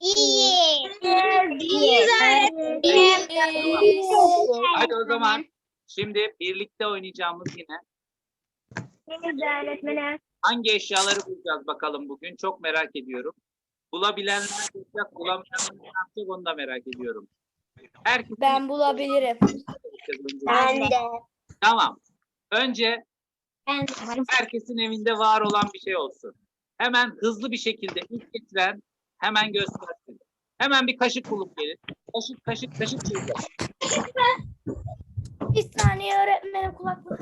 İyi. Hadi o zaman şimdi birlikte oynayacağımız yine öğretmenim. hangi eşyaları bulacağız bakalım bugün. Çok merak ediyorum. Bulabilenler bulacak, bulamayanlar ne yapacak onu da merak ediyorum. Herkes Ben bulabilirim. Ben de. Tamam. Önce Ben herkesin evinde var olan bir şey olsun. Hemen hızlı bir şekilde ilk getiren hemen göstersin. Hemen bir kaşık bulup gelin. Kaşık, kaşık, kaşık çizgi. Bir saniye öğretmenim kulaklık.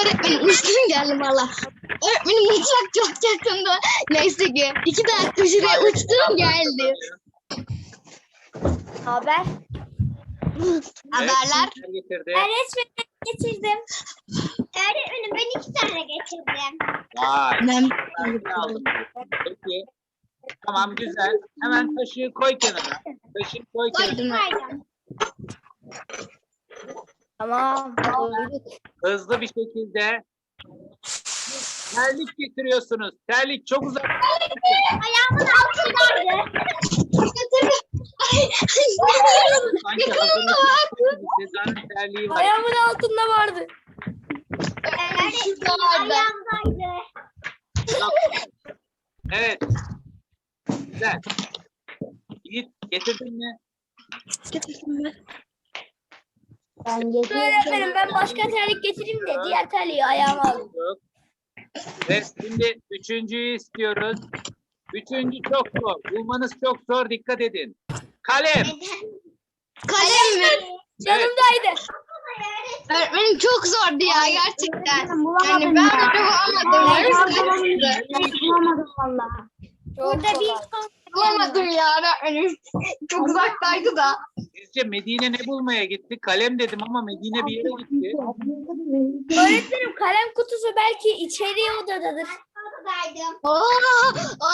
Öğretmenim uçtum geldim valla. Öğretmenim uçak çok yakında. Neyse ki iki dakika şuraya uçtum geldim. Haber. Haberler. Evet, getirdi. Öğretmenim getirdim. Öğretmenim ben iki tane getirdim. Vay. Ben. Peki. Tamam güzel. Hemen kaşığı koy kenara. Kaşığı koy kenara. koydum. Tamam. Hızlı bir şekilde terlik getiriyorsunuz. Terlik çok uzak. Ayağımın altındaydı. Sanki hazırlık gibi Sezan'ın terliği var. Ayağımın altında vardı. Ayağımdaydı. Evet. Güzel. Yiğit getirdin mi? Ben getirdim. Ben başka terlik getireyim de diğer terliği ayağıma aldım. Yok. Ve şimdi üçüncüyü istiyoruz. Üçüncü çok zor. Bulmanız çok zor. Dikkat edin. Kalem. Kalem mi? Yanımdaydı. Öğretmenim çok zordu ya gerçekten. Yani ben de bulamadım. Bulamadım valla. Burada bir bulamadım ya öğretmenim. Çok uzaktaydı da. Sizce Medine ne bulmaya gitti? Kalem dedim ama Medine bir yere gitti. Öğretmenim kalem kutusu belki içeri odadadır. Oo,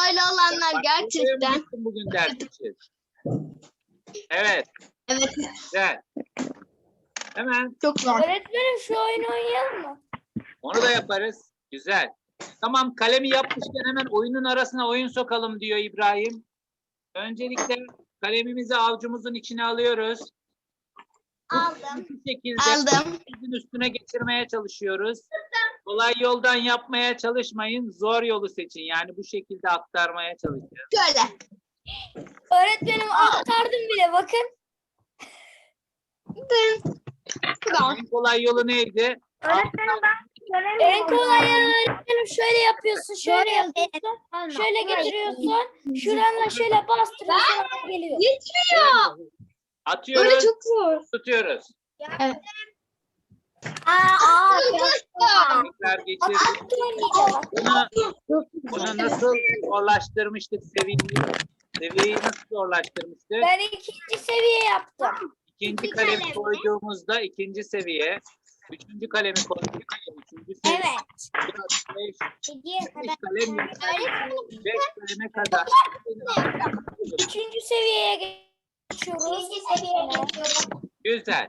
öyle olanlar gerçekten. bugün ders için? Evet. Evet Güzel. Hemen çok zor. Öğretmenim şu oyunu oynayalım mı? onu da yaparız. Güzel. Tamam kalemi yapmışken hemen oyunun arasına oyun sokalım diyor İbrahim. Öncelikle kalemimizi avucumuzun içine alıyoruz. Aldım. Bu şekilde Aldım. kalemimizin üstüne geçirmeye çalışıyoruz. Kolay yoldan yapmaya çalışmayın. Zor yolu seçin. Yani bu şekilde aktarmaya çalışın. Şöyle. Öğretmenim aktardım bile bakın. Tamam. En kolay yolu neydi? En kolay yanı öğretmenim şöyle yapıyorsun, şöyle yapıyorsun, şöyle getiriyorsun, şuranla şöyle bastırıyorsun, geliyor. Gitmiyor. Böyle Atıyoruz, çok zor. tutuyoruz. Evet. Aa, aa, Tekrar geçirdik. Bunu, bunu nasıl zorlaştırmıştık seviyeyi? Seviyeyi nasıl zorlaştırmıştık? Ben ikinci seviye yaptım. İkinci kalemi koyduğumuzda ikinci seviye. Üçüncü kalemi koyduk. Üçüncü seviye. Evet. Dört, beş, beş kalem beş kaleme kadar. Üçüncü seviyeye geçiyoruz. Güzel.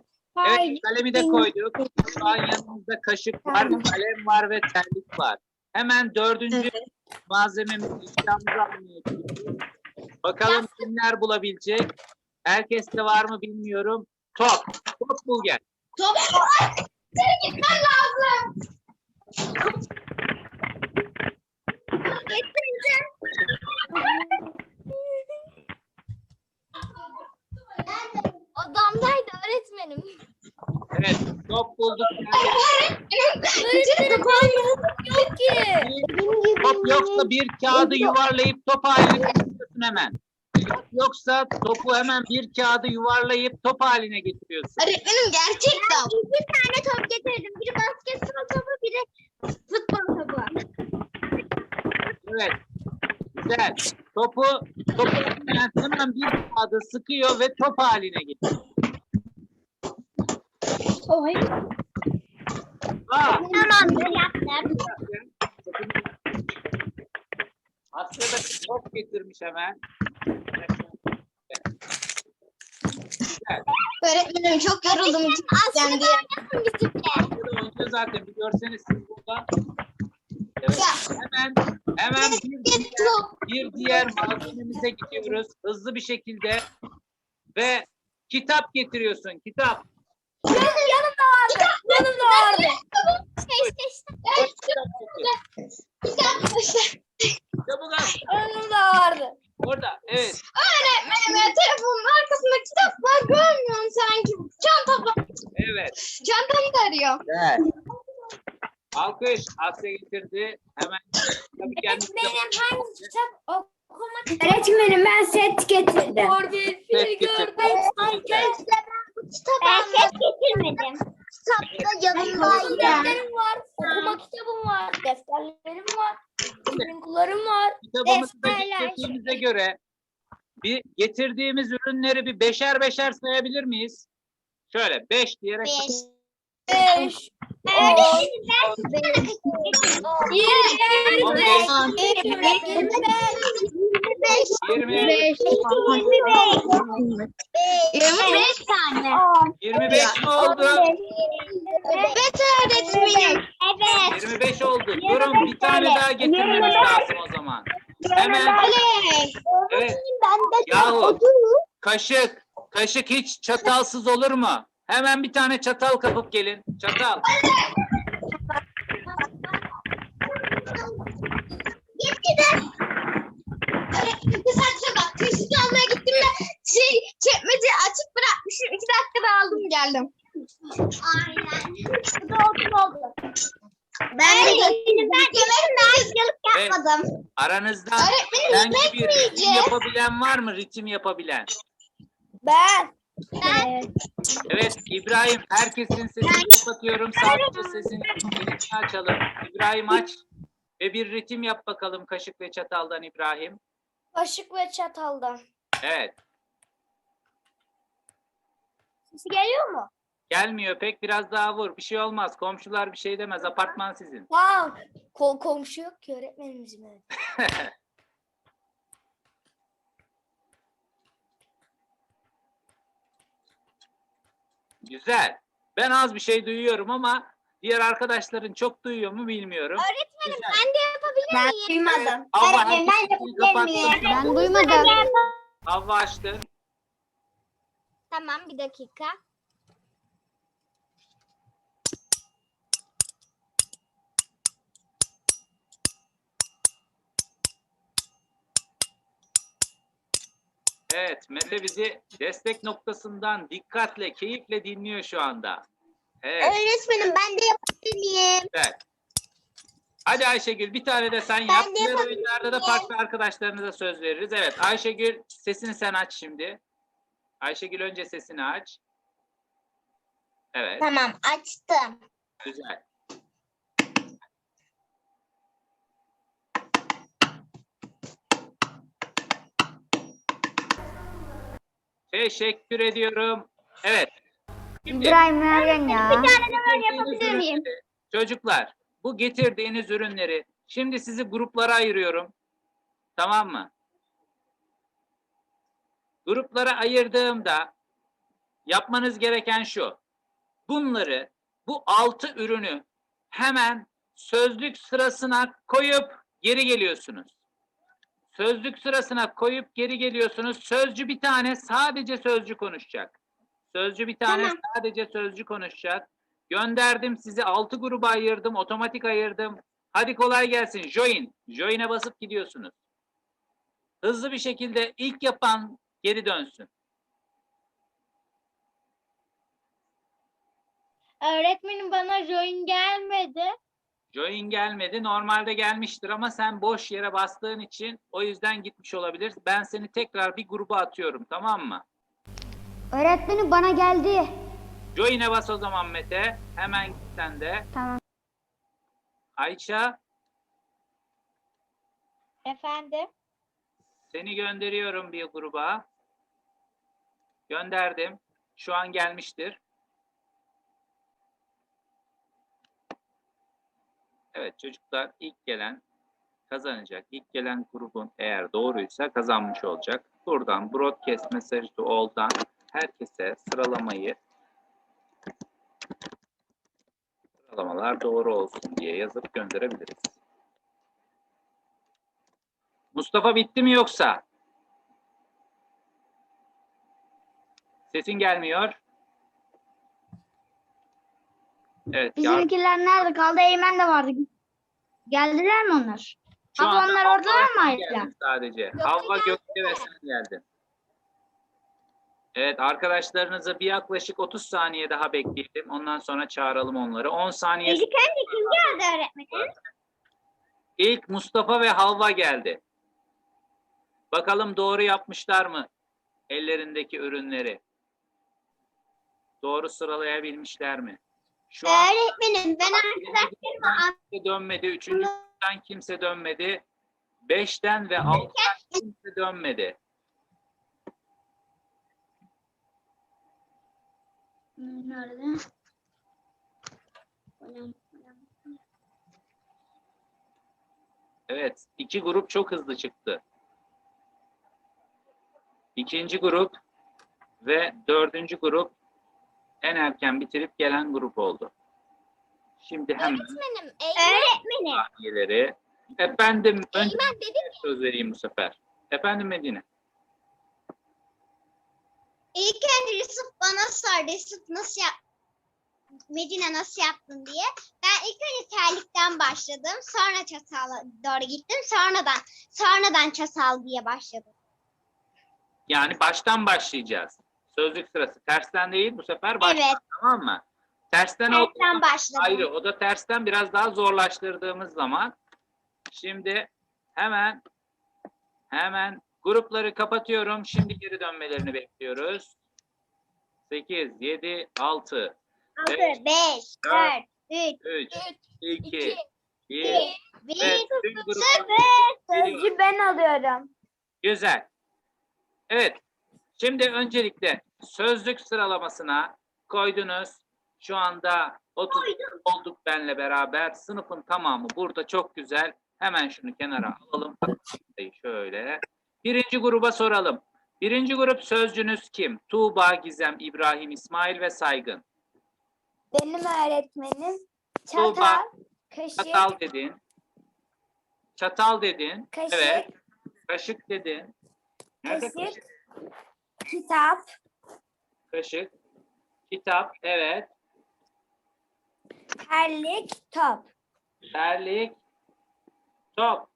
Evet kalemi de koyduk. Şu an yanımızda kaşık var, kalem var ve terlik var. Hemen dördüncü malzememiz işlemimizi almaya çalışıyoruz. Bakalım kimler bulabilecek? Herkeste var mı bilmiyorum. Top. Top bul gel. Top. Seni gitmen lazım. Getireceğim. Odamdaydı öğretmenim. Evet top bulduk. Öğretmenim yok ki. Top yoksa bir kağıdı yuvarlayıp top haline getiriyorsun hemen. Yoksa topu hemen bir kağıdı yuvarlayıp top haline getiriyorsun. Öğretmenim gerçek top. İki tane top getirdim. Biri basketbol topu, biri futbol topu. Evet. Güzel. Topu topu hemen, bir kağıdı sıkıyor ve top haline getiriyor. Aa, Tamamdır yaptım. Aslı da top getirmiş hemen. Öğretmenim çok yoruldum. Aslında Aslı da oynuyor zaten. Bir görseniz siz burada. Evet. Hemen hemen bir diğer, bir diğer malzememize gidiyoruz. Hızlı bir şekilde ve kitap getiriyorsun. Kitap. Yanımda vardı. Yanımda vardı. Çabuk al. Yanımda vardı. Orada. Evet. Öğretmenim ya telefonun arkasında kitap var görmüyorum sanki. Çantamda, Evet. çantamı da arıyor. Güzel. Alkış. Asya getirdi. Hemen tabii kendisi de- Öğretmenim hangi kitap okumak Öğretmenim ben set getirdim. Set getirdi. gördüm. Getirmedim. Kitap da yanımdaydı. Defterim var, okuma kitabım var, defterlerim var, ürünlerim var. Kitabımızı da Defterler. getirdiğimize göre bir getirdiğimiz ürünleri bir beşer beşer sayabilir miyiz? Şöyle beş diyerek Beş. Beş, yirmi, On beş. Yirmi, yirmi, Yirmi beş tane. yirmi beş mi oldu? Evet öğretmenim. Evet. 25 oldu. Durun bir tane daha getirmemiz lazım o zaman. Hemen evet. Yahu kaşık. Kaşık hiç çatalsız olur mu? Hemen bir tane çatal kapıp gelin. Çatal. Gittim. Öğretmenim tesadüfe bak. Kaşık almaya gittim de şey çekmece açık bırakmışım. İki dakikada aldım geldim. Aynen. Bu da oldu oldu. Ben de ben kemerim daha hazırlık Evet. Aranızdan Öğretmenim herhangi bir ritim yapabilen var mı? Ritim yapabilen. Ben. Ben Evet İbrahim herkesin sesini kapatıyorum. Sadece sesini sesini açalım. İbrahim aç. Ve bir ritim yap bakalım kaşık ve çataldan İbrahim. Kaşık ve çataldan. Evet. Sesi geliyor mu? Gelmiyor pek biraz daha vur. Bir şey olmaz. Komşular bir şey demez. Apartman sizin. Tamam. Kol komşu yok ki öğretmenim bizim evde. Güzel. Ben az bir şey duyuyorum ama diğer arkadaşların çok duyuyor mu bilmiyorum. öğretmenim Güzel. ben de yapabilir Ben miyim? duymadım. Havva Öğretmenim, ben sesini yapabilir miyim? Ben duymadım. Havva açtı. Tamam bir dakika. Evet Mete bizi destek noktasından dikkatle, keyifle dinliyor şu anda. Evet Öğretmenim ben de yapabilir miyim? güzel. Hadi Ayşegül bir tane de sen Ben yap. de Diğer yapabilirim. oyunlarda da farklı arkadaşlarınıza söz veririz. Evet Ayşegül sesini sen aç şimdi. Ayşegül önce sesini aç. Evet Tamam açtım. güzel. Teşekkür ediyorum. Evet. Şimdi İbrahim Ergen ya. getirdiğiniz ürünleri- Çocuklar bu getirdiğiniz ürünleri şimdi sizi gruplara ayırıyorum. Tamam mı? Gruplara ayırdığımda yapmanız gereken şu. Bunları bu altı ürünü hemen sözlük sırasına koyup geri geliyorsunuz. Sözlük sırasına koyup geri geliyorsunuz. Sözcü bir tane sadece sözcü konuşacak. Sözcü bir tane Tamam. sadece sözcü konuşacak. Gönderdim sizi altı gruba ayırdım. Otomatik ayırdım. Hadi kolay gelsin. Join. Join'e basıp gidiyorsunuz. Hızlı bir şekilde ilk yapan geri dönsün. Öğretmenim bana join gelmedi. Join gelmedi. Normalde gelmiştir ama sen boş yere bastığın için o yüzden gitmiş olabilir. Ben seni tekrar bir gruba atıyorum tamam mı? Öğretmenim bana geldi. Join'e bas o zaman Mete. Hemen git sen de. Tamam. Ayça Efendim? seni gönderiyorum bir gruba. Gönderdim. Şu an gelmiştir. Evet çocuklar ilk gelen kazanacak. İlk gelen grubun eğer doğruysa kazanmış olacak. Buradan broadcast message to all'dan herkese sıralamayı sıralamalar doğru olsun diye yazıp gönderebiliriz. Mustafa bitti mi yoksa? Sesin gelmiyor. Evet. Bizimkiler nerede kaldı? Eymen de vardı. Geldiler mi onlar? Şu anda onlar Havva oradalar mı geldin Sadece. Havva Gökçe ve sen geldin. Evet arkadaşlarınızı bir yaklaşık 30 saniye daha bekleyelim. Ondan sonra çağıralım onları. 10 saniye. İlk önce kim geldi öğretmenim? İlk Mustafa ve Havva geldi. Bakalım doğru yapmışlar mı ellerindeki ürünleri? Doğru sıralayabilmişler mi? Şu an Öğretmenim ben arkadaşlarıma kimse dönmedi. Üçüncüden kimse dönmedi. Beşten ve altıdan kimse dönmedi. Nerede? Evet, iki grup çok hızlı çıktı. İkinci grup ve dördüncü grup en erken bitirip gelen grup oldu. Şimdi hemen Öğretmenim, öğretmenim saniyeleri. Efendim, önce Eymen dedim söz vereyim bu sefer. Efendim Medine. ilk önce Yusuf bana sordu Yusuf nasıl yap Medine nasıl yaptın diye. Ben ilk önce terlikten başladım. Sonra çatala doğru gittim. Sonradan sonradan çatal diye başladım. Yani baştan başlayacağız. Sözlük sırası. Tersten değil bu sefer baştan Evet, tamam mı? Tersten tersten başladım. ayrı. O da tersten biraz daha zorlaştırdığımız zaman. Şimdi hemen hemen grupları kapatıyorum. Şimdi geri dönmelerini bekliyoruz. 8, 7, 6, 6, beş, 5, 4, 3, 3, 2, 2, 1 1, ve tüm gruplar 0. geliyor. Sözcü ben alıyorum. Güzel. Evet. Şimdi öncelikle sözlük sıralamasına koydunuz. Şu anda 30 olduk benle beraber. Sınıfın tamamı burada çok güzel. Hemen şunu kenara alalım. Şöyle. Birinci gruba soralım. Birinci grup sözcünüz kim? Tuğba, Gizem, İbrahim, İsmail ve Saygın. Benim öğretmenim Tuğba, çatal, kaşık, Çatal dedin. Çatal dedin. kaşık, Evet. Kaşık dedin. Nerede Kaşık. kaşık? Kitap, Kaşık. Kitap. Evet. terlik, top. Terlik. Top.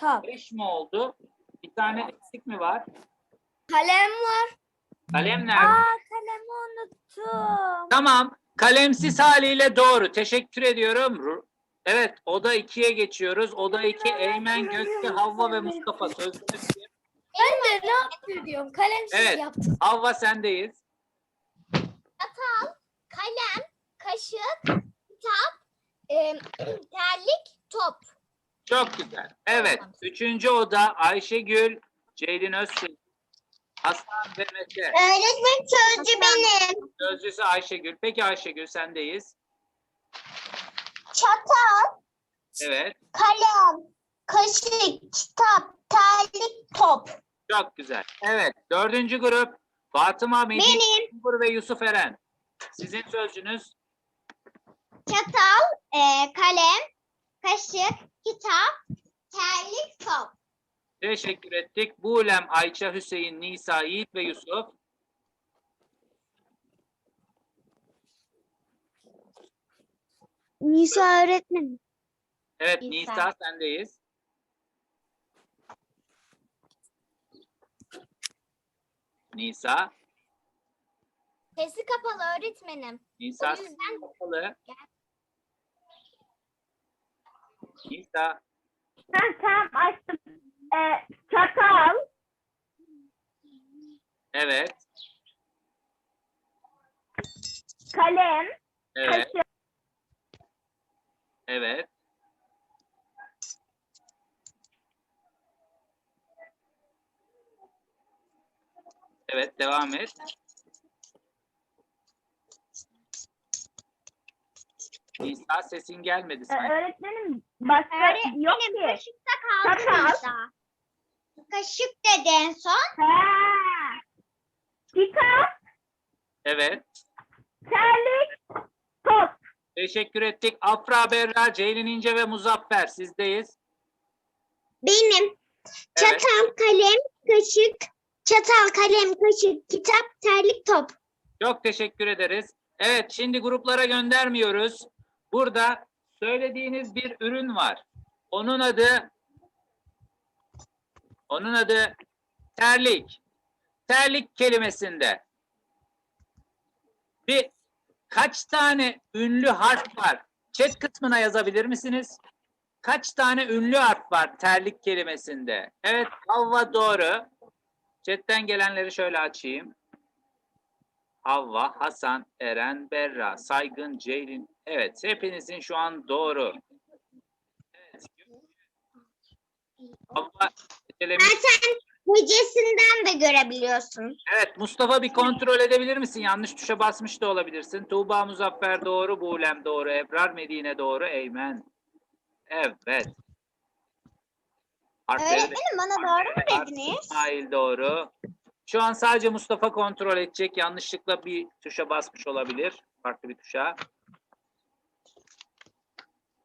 Top. Beş mi oldu? Bir tane eksik mi var? Kalem var. Kalem nerede? Aa kalemi unuttum. Tamam. Kalemsiz haliyle doğru. Teşekkür ediyorum. Ru- Evet. Oda 2'ye geçiyoruz. Oda 2 Eymen, Gökçe, Havva ve Mustafa. Sözlük de ne yapıyor diyorum. Kalemsiz Evet. yaptım. Havva sendeyiz. Kalem, kaşık, kitap, e, terlik, top. Çok güzel. Evet. Üçüncü oda Ayşegül, Ceylin Öztürk, Hasan ve Mete. Öğretmen sözcü benim. Sözcüsü Ayşegül. Peki Ayşegül sendeyiz. Çatal, Evet. kalem, kaşık, kitap, terlik, top. Çok güzel. Evet. Dördüncü grup Fatıma, Medine, Benim Umur ve Yusuf Eren. Sizin sözcünüz çatal, e, kalem, kaşık, kitap, terlik, top. teşekkür ettik. Buğlem, Ayça, Hüseyin, Nisa, Yiğit ve Yusuf. Nisa öğretmenim. Evet Nisa. Nisa sendeyiz. Nisa. Sesi kapalı öğretmenim. Nisa O yüzden- kapalı. Nisa. Ben tam açtım. Ee, çatal, Evet. kalem, Evet. Evet. Evet devam et. Nisa sesin gelmedi Ee, sanki. öğretmenim başka yok Öğretmenim ki. kaşıkta kaldı Çatal. Nisa. Kaşık dedi en son. Ha. Kitap, Evet. terlik, top. Teşekkür ettik. Afra Berra, Ceylin İnce ve Muzaffer sizdeyiz. Benim Çatal, kalem, kaşık. Çatal, kalem, kaşık, kitap, terlik, top. Çok teşekkür ederiz. Evet, şimdi gruplara göndermiyoruz. Burada söylediğiniz bir ürün var. Onun adı onun adı terlik. Terlik kelimesinde bir kaç tane ünlü harf var? Chat kısmına yazabilir misiniz? Kaç tane ünlü harf var terlik kelimesinde? Evet, Havva doğru. Chat'ten gelenleri şöyle açayım. Havva, Hasan, Eren, Berra, Saygın, Ceylin. Evet, hepinizin şu an doğru. Evet. Havva. Zaten hecesinden de görebiliyorsun. Evet, Mustafa bir kontrol edebilir misin? Yanlış tuşa basmış da olabilirsin. Tuğba Muzaffer doğru, Buğlem doğru, Ebrar Medine doğru, Eymen. Evet. Harfleri Öğretmenim bana doğru mu dediniz? İsmail doğru. Şu an sadece Mustafa kontrol edecek. Yanlışlıkla bir tuşa basmış olabilir. Farklı bir tuşa.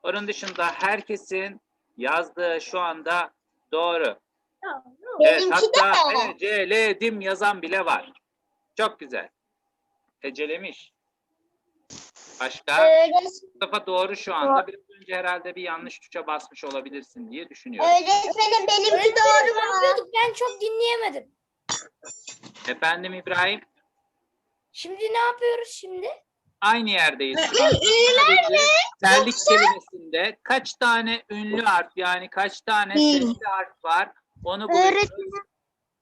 Onun dışında herkesin yazdığı şu anda doğru. Evet, Benimki hatta de. eceledim yazan bile var. Çok güzel. Ecelemiş. Başka? Öğretmenim, Mustafa doğru şu anda. Biraz önce herhalde bir yanlış tuşa basmış olabilirsin diye düşünüyorum. öğretmenim benimki Öğretmenim doğru mu? Ben çok dinleyemedim. Efendim İbrahim? Şimdi ne yapıyoruz şimdi? Aynı yerdeyiz. An Ünlüler sadece Terlik kelimesinde kaç tane ünlü harf yani kaç tane Hmm. sesli harf var onu buluyoruz. Öğretmenim.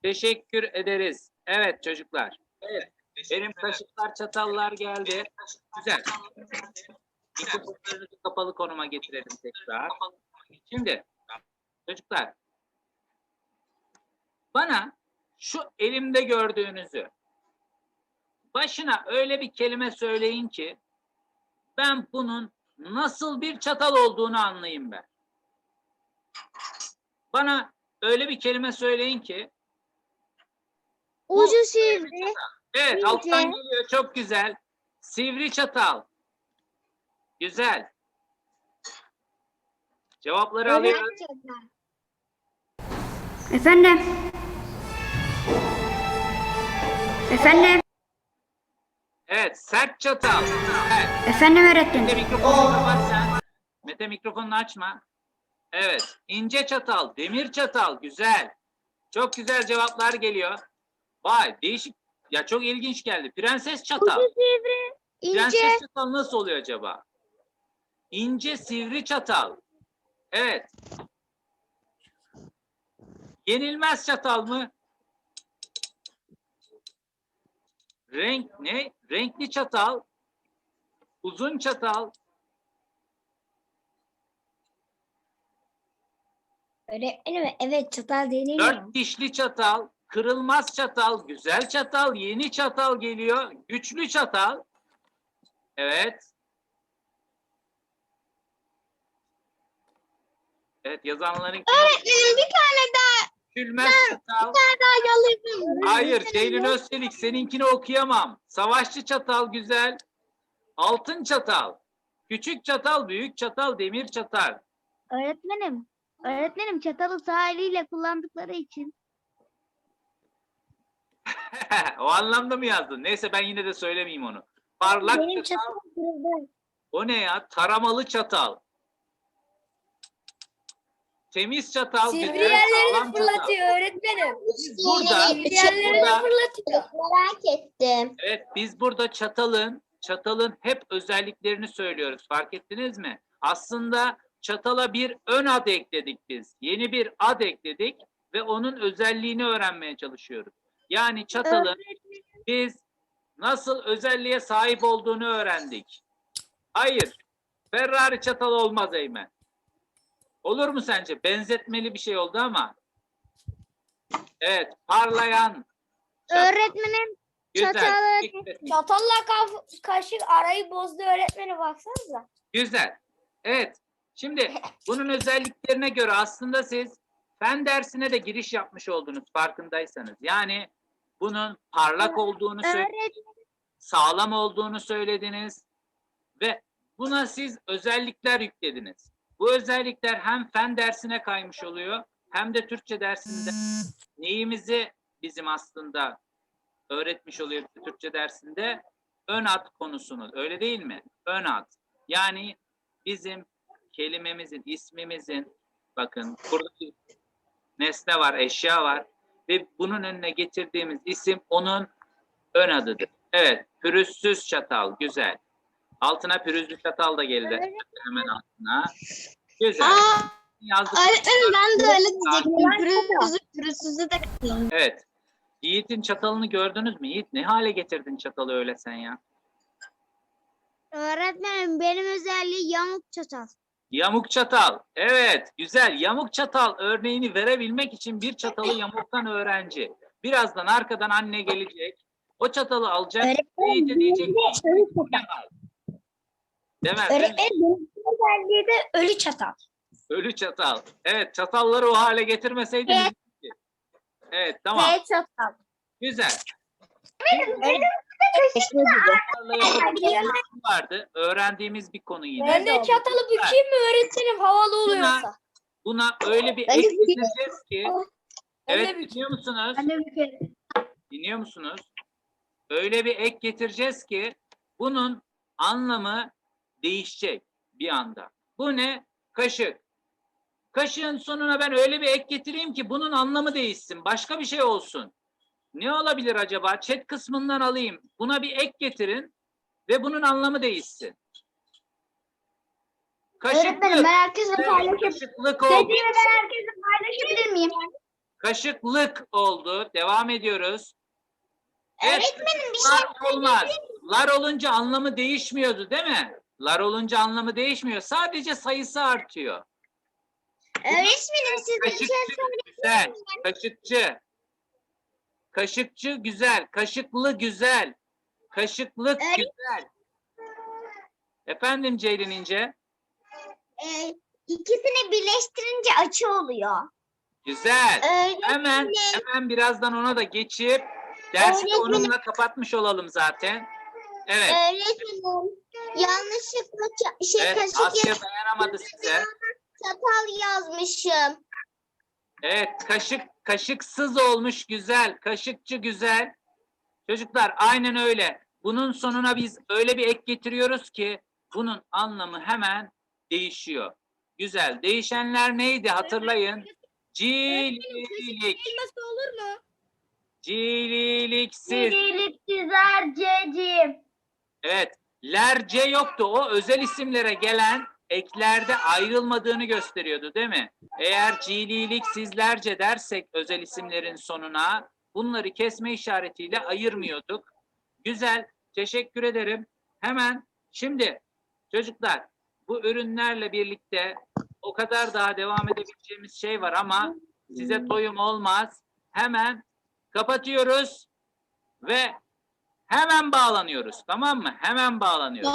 Teşekkür ederiz. Evet çocuklar. Evet. Benim kaşıklar çatallar geldi. Güzel. Mikrofonlarınızı kapalı konuma getirelim tekrar. Şimdi çocuklar bana şu elimde gördüğünüzü başına öyle bir kelime söyleyin ki ben bunun nasıl bir çatal olduğunu anlayayım ben. Bana öyle bir kelime söyleyin ki Ucu sivri. Evet ince. alttan geliyor çok güzel. Sivri çatal. Güzel. Cevapları alıyorum. Efendim. Efendim. Evet sert çatal. Evet. Efendim öğretmenim. Mete mikrofonunu kapat sen. Mete mikrofonunu açma. Evet. ince çatal, demir çatal. Güzel. Çok güzel cevaplar geliyor. Vay değişik. Ya çok ilginç geldi. Prenses çatal. Ucu sivri. İnce. Prenses çatal nasıl oluyor acaba? İnce sivri çatal. Evet. Yenilmez çatal mı? Renk ne? Renkli çatal. Uzun çatal. Öğretmenim evet çatal deniliyor. Dört dişli çatal. Kırılmaz çatal. Güzel çatal. Yeni çatal geliyor. Güçlü çatal. Evet. Evet yazanların Öğretmenim bir tane daha, Küçülmez çatal. daha yalayayım. Hayır Ceylin Özçelik seninkini okuyamam. Savaşçı çatal güzel. Altın çatal. Küçük çatal, büyük çatal, demir çatal. Öğretmenim. Öğretmenim çatalı sağ eliyle kullandıkları için. o anlamda mı yazdın? Neyse ben yine de söylemeyeyim onu. Parlak Benim çatal. çatal. O ne ya? Taramalı çatal. Temiz çatal. Sivri güzel, yerlerini sağlam çatal. fırlatıyor öğretmenim. Biz burada, Sivri yerlerini burada- fırlatıyor. Merak ettim. evet biz burada çatalın, çatalın hep özelliklerini söylüyoruz. Fark ettiniz mi? Aslında çatala bir ön ad ekledik biz. Yeni bir ad ekledik ve onun özelliğini öğrenmeye çalışıyoruz. Yani çatalın biz nasıl özelliğe sahip olduğunu öğrendik. Hayır. Ferrari çatal olmaz Eymen. Olur mu sence? Benzetmeli bir şey oldu ama. Evet, parlayan. çatal. Öğretmenim Güzel. çatalı- dikkat- Çatalla kaf- kaşık arayı bozdu öğretmene baksanıza. Güzel. Evet. Şimdi bunun özelliklerine göre aslında siz fen dersine de giriş yapmış oldunuz farkındaysanız. Yani bunun parlak olduğunu sağlam olduğunu söylediniz ve buna siz özellikler yüklediniz. Bu özellikler hem fen dersine kaymış oluyor hem de Türkçe dersinde neyimizi bizim aslında öğretmiş oluyor Türkçe dersinde? Ön ad konusunu. Öyle değil mi? Ön ad. Yani bizim kelimemizin, ismimizin bakın burada nesne var, eşya var ve bunun önüne getirdiğimiz isim onun ön adıdır. Evet, pürüzsüz çatal. Güzel. Altına pürüzlü çatal da geldi. Hemen altına. Güzel. Aa, Yazdık. öğretmenim ben de öyle diyecektim. Pürüzsüzü pürüzsüzü de katayım. Evet. Yiğit'in çatalını gördünüz mü? Yiğit ne hale getirdin çatalı öyle sen ya? Öğretmenim benim özelliği yamuk çatal. Yamuk çatal. Evet, güzel. Yamuk çatal örneğini verebilmek için bir çatalı yamuktan öğrenci. Birazdan arkadan anne gelecek. O çatalı alacak. Yiğit'e diyecek. ki, "Bu ne hal?" Demez. değil mi? benim özelliği de ölü çatal. Ölü çatal. Evet, çatalları o hale getirmeseydin. Evet. Evet, tamam. T çatal. Güzel. Çatallarla yapabileceğimiz vardı. Öğrendiğimiz bir konu yine. Ben de çatalı bükeyim mi öğretmenim havalı oluyorsa? Buna öyle bir Ben de ek getireceğiz ki. Ben de Evet, dinliyor musunuz? Bükerim. Dinliyor musunuz? Öyle bir ek getireceğiz ki bunun anlamı değişecek bir anda. Bu ne? Kaşık. Kaşığın sonuna ben öyle bir ek getireyim ki bunun anlamı değişsin. Başka bir şey olsun. Ne olabilir acaba? Chat kısmından alayım. Buna bir ek getirin ve bunun anlamı değişsin. Kaşıklık. Öğretmenim ben herkesle paylaşabilir kaşıklık oldu. Dediğimi ben herkesle paylaşabilir miyim? Kaşıklık oldu. Devam ediyoruz. Öğretmenim bir şey lar olmaz. Lar olunca anlamı değişmiyordu değil mi? Lar olunca anlamı değişmiyor. Sadece sayısı artıyor. Öğretmenim size bir şey Kaşıkçı güzel. Kaşıkçı. Kaşıkçı güzel. Kaşıklı güzel. Kaşıklık Evet. güzel. Efendim Ceylin İnce? Ee, ikisini birleştirince açı oluyor. Güzel. Öğretmenim, Hemen hemen birazdan ona da geçip dersi de Öğretmenim. onunla kapatmış olalım zaten. Evet. öğretmenim yanlışlıkla ça- şey Evet, kaşık Asya dayanamadı size. çatal yazmışım. Evet, kaşık kaşıksız olmuş güzel, kaşıkçı güzel. Çocuklar aynen öyle. Bunun sonuna biz öyle bir ek getiriyoruz ki bunun anlamı hemen değişiyor. Güzel. Değişenler neydi hatırlayın. Cililik. Nasıl olur mu? Cililiksiz. Birliksizler cecim. Evet. Lerce yoktu. O özel isimlere gelen eklerde ayrılmadığını gösteriyordu değil mi? Eğer cililik sizlerce dersek özel isimlerin sonuna bunları kesme işaretiyle ayırmıyorduk. Güzel. Teşekkür ederim. Hemen şimdi çocuklar bu ürünlerle birlikte o kadar daha devam edebileceğimiz şey var ama size doyum olmaz. Hemen kapatıyoruz ve hemen bağlanıyoruz. Tamam mı? Hemen bağlanıyoruz.